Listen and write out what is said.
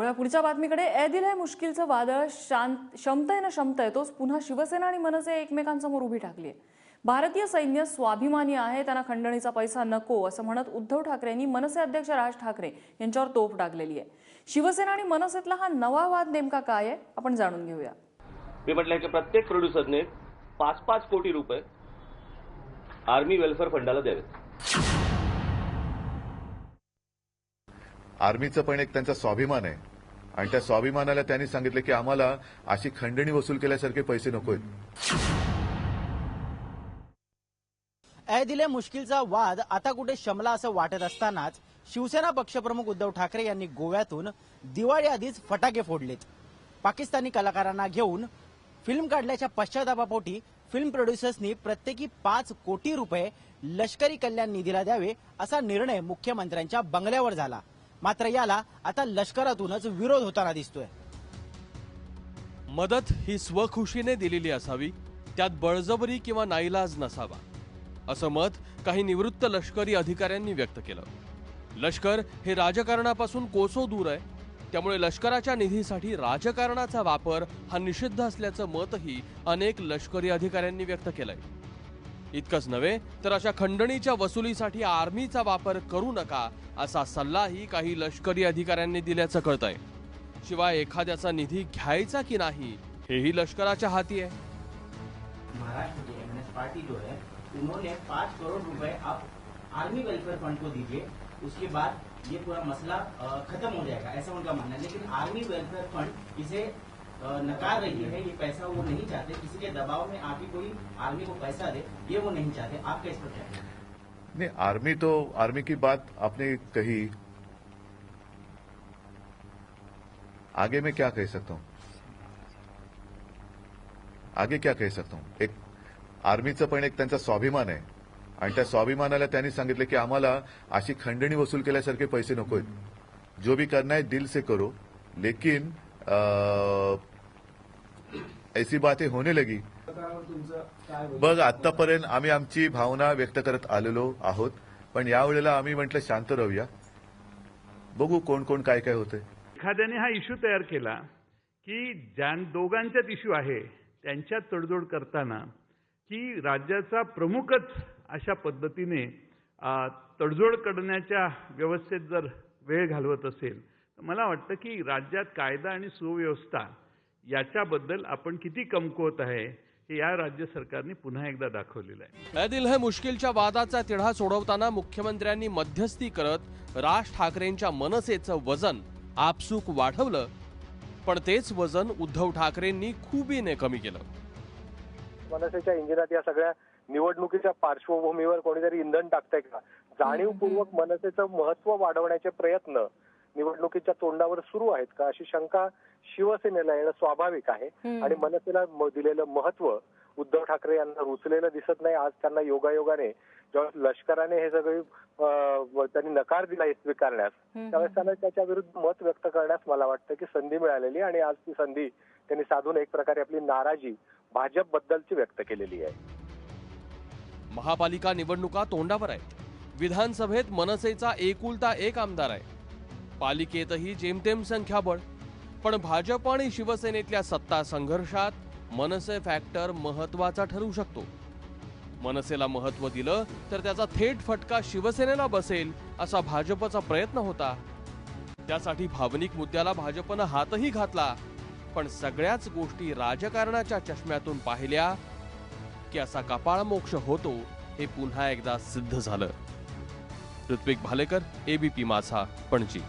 वळा पुढच्या बातमीकडे? ए दिल आहे मुश्किलचं वादळ. शांत क्षमतय तोच पुन्हा शिवसेना आणि मनसे एकमेकांसमोर उभी टाकली आहे भारतीय सैन्य स्वाभिमानी आहे त्यांना खंडणीचा पैसा नको असं म्हणत उद्धव ठाकरेंनी मनसे अध्यक्ष राज ठाकरे यांच्यावर तोफ टाकलेली आहे. शिवसेना आणि मनसेतला हा नवा वाद नेमका काय आहे आपण जाणून घेऊया. मी म्हटलं की प्रत्येक प्रोड्युसरने पाच पाच कोटी रुपये आर्मी वेलफेअर फंडाला द्यावेत. आर्मीचं पण एक त्यांचा स्वाभिमान आहे. आणि त्या स्वाभिमानाला त्यांनी सांगितलं की आम्हाला अशी खंडणी वसूल केल्यासारखे पैसे नको ऐ दिले मुश्किलचा वाद आता कुठे शमला असं वाटत असतानाच शिवसेना पक्षप्रमुख उद्धव ठाकरे यांनी गोव्यातून दिवाळी आधीच फटाके फोडलेत. पाकिस्तानी कलाकारांना घेऊन फिल्म काढल्याच्या पश्चातापापोटी फिल्म प्रोड्युसर्सनी प्रत्येकी पाच कोटी रुपये लष्करी कल्याण निधीला द्यावे असा निर्णय मुख्यमंत्र्यांच्या बंगल्यावर झाला. मात्र याला आता लष्करातूनच विरोध होताना दिसतोय. मदत ही स्वखुशीने दिलेली असावी त्यात बळजबरी किंवा नाईलाज नसावा असं मत काही निवृत्त लष्करी अधिकाऱ्यांनी व्यक्त केलं. लष्कर हे राजकारणापासून कोसो दूर आहे त्यामुळे लष्कराच्या निधीसाठी राजकारणाचा वापर हा निषिद्ध असल्याचं मतही अनेक लष्करी अधिकाऱ्यांनी व्यक्त केलंय. इतकंच नव्हे तर अशा खंडणीच्या वसुलीसाठी आर्मीचा वापर करू नका असा सल्लाही काही लष्करी अधिकाऱ्यांनी दिल्याचं कळतंय. शिवाय एखाद्याचा निधी घ्यायचा की नाही हेही लष्कराच्या हाती आहे. महाराष्ट्र पार्टी जो है उन्होंने पाँच करोड़ रुपए आप आर्मी वेलफेयर फंड को दीजिए उसके बाद ये पूरा मसला खत्म हो जाएगा ऐसा उनका मानना है। लेकिन आर्मी वेलफेयर फंड इसे नकार रही है ये पैसा वो नहीं चाहते। किसी के दबाव में आके कोई आर्मी को पैसा दे ये वो नहीं चाहते। आपका इस पर क्या नहीं आर्मी तो आर्मी की बात आपने कही। आगे मैं क्या कह सकता हूं? आगे क्या कह सकता हूं? एक आर्मीचं पण एक त्यांचा स्वाभिमान आहे. आणि त्या स्वाभिमानाला त्यांनी सांगितलं की आम्हाला अशी खंडणी वसूल केल्यासारखे पैसे नकोय जो भी करना है दिल से करो. लेकिन आ, ऐसी बातें होने लगी। बघ आतापर्यंत आम्ही आमची भावना व्यक्त करत आलेलो आहोत पण यावेळेला आम्ही म्हटलं शांत राहूया. बघू कोण कोण काय काय होतंय. एखाद्याने हा इश्यू तयार केला की ज्या दोघांच्यात इश्यू आहे त्यांच्यात तडजोड करताना की राज्याचा प्रमुखच अशा पद्धतीने तडजोड करण्याच्या व्यवस्थेत जर वेळ घालवत असेल तर मला वाटतं की राज्यात कायदा आणि सुव्यवस्था याच्याबद्दल आपण किती कमकुवत आहे हे या राज्य सरकारने पुन्हा एकदा दाखवलेलं आहे. ऐ दिल है मुश्किलच्या वादाचा तिढा सोडवताना मुख्यमंत्र्यांनी मध्यस्थी करत राज ठाकरेंच्या मनसेचं वजन आपसूक वाढवलं पण तेच वजन उद्धव ठाकरेंनी खुबीने कमी केलं. मनसेच्या इंजिनात या सगळ्या निवडणुकीच्या पार्श्वभूमीवर कोणीतरी इंधन टाकतंय का? जाणीवपूर्वक मनसेचं महत्त्व वाढवण्याचे प्रयत्न निवडणुकीच्या तोंडावर सुरू आहेत का? अशी शंका शिवसेनेला येणं स्वाभाविक आहे. आणि मनसेला दिलेलं महत्त्व उद्धव ठाकरे यांना रुचलेलं दिसत नाही. आज त्यांना योगायोगाने जेव्हा लष्कराने हे सगळे त्यांनी नकार दिला हे स्वीकारण्यास त्यावेळेस त्यांना त्याच्या विरुद्ध मत व्यक्त करण्यास मला वाटतं की संधी मिळालेली आणि आज ती संधी त्यांनी साधून एक प्रकारे आपली नाराजी भाजप बद्दलची व्यक्त केलेली आहे. महापालिका निवडणुका तोंडावर आहेत. विधानसभेत मनसेचा एकुलता एक आमदार आहे. पालिकेतही जेमतेम संख्याबळ. पण भाजप आणि शिवसेनेतल्या सत्ता संघर्षात मनसे फॅक्टर महत्त्वाचा ठरू शकतो. मनसेला महत्त्व दिलं तर त्याचा थेट फटका शिवसेनेला बसेल असा भाजपचा प्रयत्न होता. त्यासाठी भावनिक मुद्द्याला भाजपनं हातही घातला. पण सगळ्याच गोष्टी राजकारणाच्या चष्म्यातून पाहिल्या की असा कपाळ मोक्ष होतो हे पुन्हा एकदा सिद्ध झालं. ऋत्विक भालेकर एबीपी माझा पणजी.